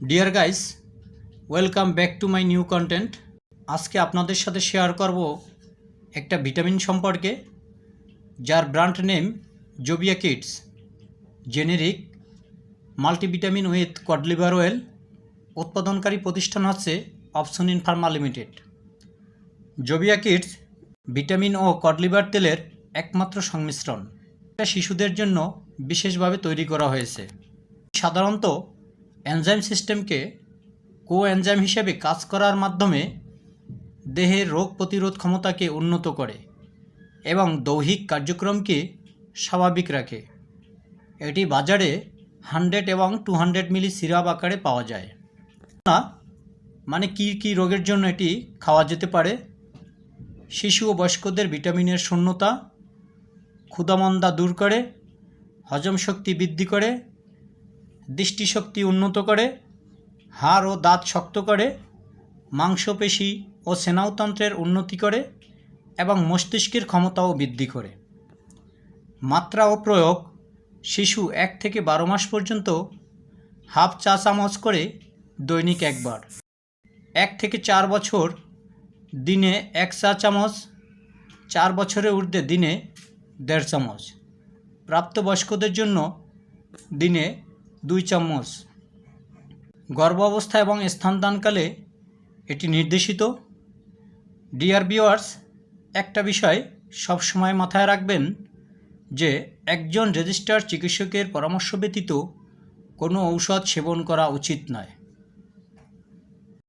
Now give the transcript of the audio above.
Dear guys welcome back to my new content আজকে আপনাদের সাথে শেয়ার করব একটা ভিটামিন সম্পর্কে, যার brand name Zobia kids generic multivitamin with cod liver oil উৎপাদনকারী প্রতিষ্ঠান হচ্ছে Opsonin pharma limited Zobia kids vitamin ও কডলিভার তেলের একমাত্র সংমিশ্রণ। এটা শিশুদের জন্য বিশেষভাবে তৈরি করা হয়েছে। সাধারণত এনজাইম সিস্টেমকে কো এনজাইম হিসেবে কাজ করার মাধ্যমে দেহের রোগ প্রতিরোধ ক্ষমতাকে উন্নত করে এবং দৈহিক কার্যক্রমকে স্বাভাবিক রাখে। এটি বাজারে হান্ড্রেড এবং টু হান্ড্রেড মিলি সিরাপ আকারে পাওয়া যায়। না মানে কী কী রোগের জন্য এটি খাওয়া যেতে পারে? শিশু ও বয়স্কদের ভিটামিনের শূন্যতা, ক্ষুধামন্দা দূর করে, হজম শক্তি বৃদ্ধি করে দৃষ্টিশক্তি উন্নত করে, হাড় ও দাঁত শক্ত করে, মাংসপেশি ও স্নায়ুতন্ত্রের উন্নতি করে এবং মস্তিষ্কের ক্ষমতাও বৃদ্ধি করে। মাত্রা ও প্রয়োগ শিশু এক থেকে বারো মাস পর্যন্ত হাফ চা চামচ করে দৈনিক একবার। এক থেকে চার বছর দিনে এক চা চামচ, চার বছরের ঊর্ধ্বে দিনে দেড় চামচ। প্রাপ্তবয়স্কদের জন্য দিনে দুই চামচ। গর্ভাবস্থা এবং স্থানদানকালে এটি নির্দেশিত। ডিয়ার ভিওয়ার্স একটা বিষয় সবসময় মাথায় রাখবেন যে একজন রেজিস্টার চিকিৎসকের পরামর্শ ব্যতীত কোনো ঔষধ সেবন করা উচিত নয়।